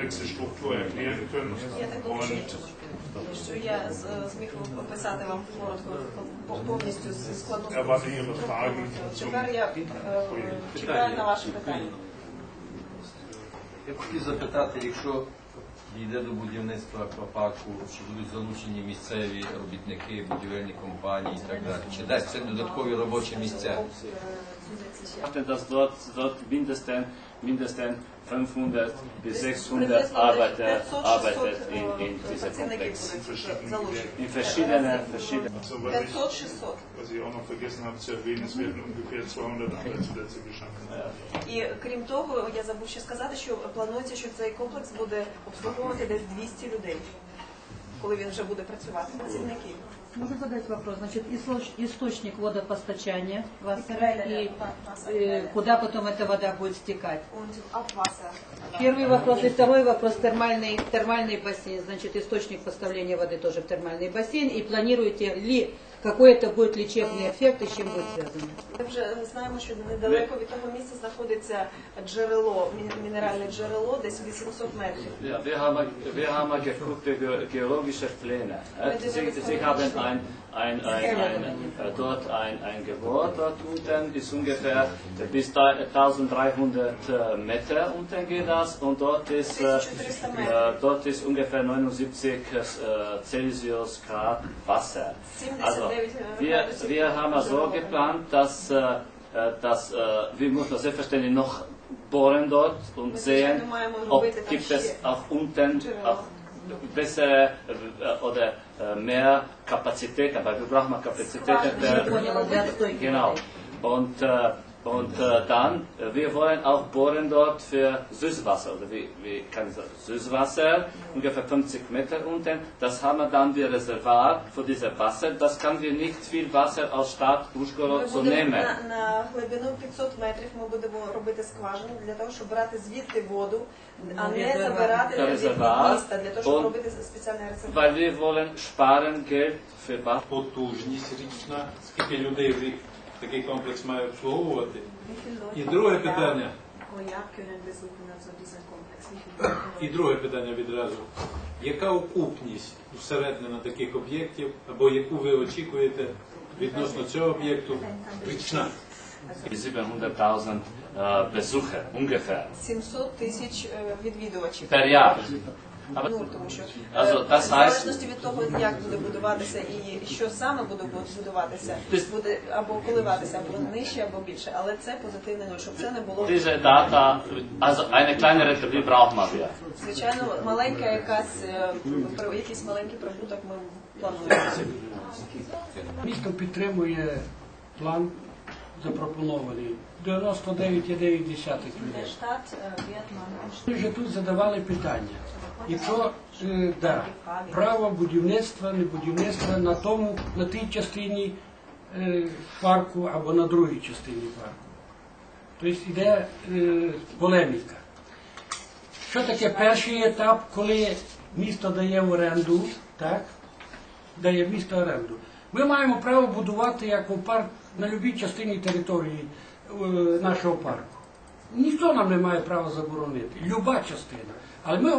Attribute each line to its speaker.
Speaker 1: komplexe Struktur erklären können.
Speaker 2: Я так думаю,
Speaker 1: Und
Speaker 2: що я зміг описати вам коротко повністю складну
Speaker 1: Ihre Fragen
Speaker 2: Тепер я е, чекаю на ваші питання.
Speaker 3: Я хотів запитати, якщо дійде до будівництва аквапарку, чи будуть залучені місцеві робітники, будівельні компанії і так далі, чи дасть це додаткові робочі місця?
Speaker 4: Mindestens, mindestens 500 bis 600 Arbeiter arbeitet in, in diesem Komplex. In verschiedenen, verschiedenen.
Speaker 1: also, was, ich, was ich auch noch vergessen habe zu erwähnen, es werden ungefähr 200 Arbeitsplätze geschaffen.
Speaker 2: І крім того, я забув ще сказати, що планується, що цей комплекс буде обслуговувати десь 200 людей, коли він вже буде працювати. Працівників.
Speaker 5: Можно задать вопрос? Значит, источ- источник водопостачания Вассера и э, куда потом эта вода будет стекать?
Speaker 2: Und Abwasser.
Speaker 5: Первый вопрос. И второй вопрос. Термальный, термальный бассейн. Значит, источник поставления воды тоже в термальный бассейн. И планируете ли, какой это будет лечебный эффект и с чем будет связано?
Speaker 2: Ми вже знаємо, що недалеко від того місця знаходиться джерело, мі- мінеральне джерело, десь 800 метрів.
Speaker 4: Ja, wir haben, wir haben geguckt, die geologische Pläne. Sie, Sie haben ein, ein, ein, ein, dort ein, ein Gebäude dort unten, ist ungefähr bis da 1300 äh, Meter unten geht das und dort ist, äh, dort ist ungefähr 79 äh, Celsius Grad Wasser. Also, wir, wir haben so geplant, dass, dass wir müssen selbstverständlich noch bohren dort und sehen, ob gibt es auch unten auch besser äh, oder äh, mehr Kapazitäten, weil wir brauchen Kapazitäten.
Speaker 5: Äh,
Speaker 4: genau. Und und äh, dann, äh, wir wollen auch bohren dort für Süßwasser, oder wie, wie kann ich sagen, Süßwasser, ungefähr 50 Meter unten. Das haben wir dann wir Reservat für dieses Wasser. Das kann wir nicht viel Wasser aus Stadt
Speaker 2: Ми
Speaker 4: Uschgorod so
Speaker 2: будемо
Speaker 4: nehmen.
Speaker 2: на, на глибину 500 метрів ми будемо робити скважину для того, щоб брати звідти воду, а
Speaker 5: Ну,
Speaker 2: не
Speaker 5: резервуар.
Speaker 2: забирати
Speaker 4: Та
Speaker 2: від
Speaker 4: резервуар.
Speaker 2: міста, для того, щоб
Speaker 4: Он-
Speaker 2: робити спеціальний резервуар.
Speaker 4: Weil wir wollen sparen Geld für Wasser.
Speaker 6: потужність річна, скільки людей в рік Такий комплекс має обслуговувати. І друге питання, і друге питання відразу. Яка окупність усереднена таких об'єктів, або яку ви очікуєте відносно цього об'єкту річна?
Speaker 4: 700.000 äh, Besucher ungefähr
Speaker 2: 700 тисяч е, відвідувачів. Ну, тому що е, в залежності від того, як буде будуватися і що саме буде будуватися, буде або коливатися, або нижче, або більше. Але це позитивний нуль, щоб це не було
Speaker 4: diese Data, also eine kleine Republik brauchen wir.
Speaker 2: звичайно маленька якась е, про- якийсь маленький прибуток ми плануємо.
Speaker 7: Місто підтримує план запропонований 99,9 людей.
Speaker 2: Е,
Speaker 7: Ми вже тут задавали питання. Якщо е, да, право будівництва, не будівництва на тому, на тій частині е, парку або на другій частині парку. Тобто йде е, полеміка. Що таке перший етап, коли місто дає в оренду, так? Дає місто оренду. Ми маємо право будувати аквапарк на будь-якій частині території е, нашого парку. Ніхто нам не має права заборонити. Люба частина. Але ми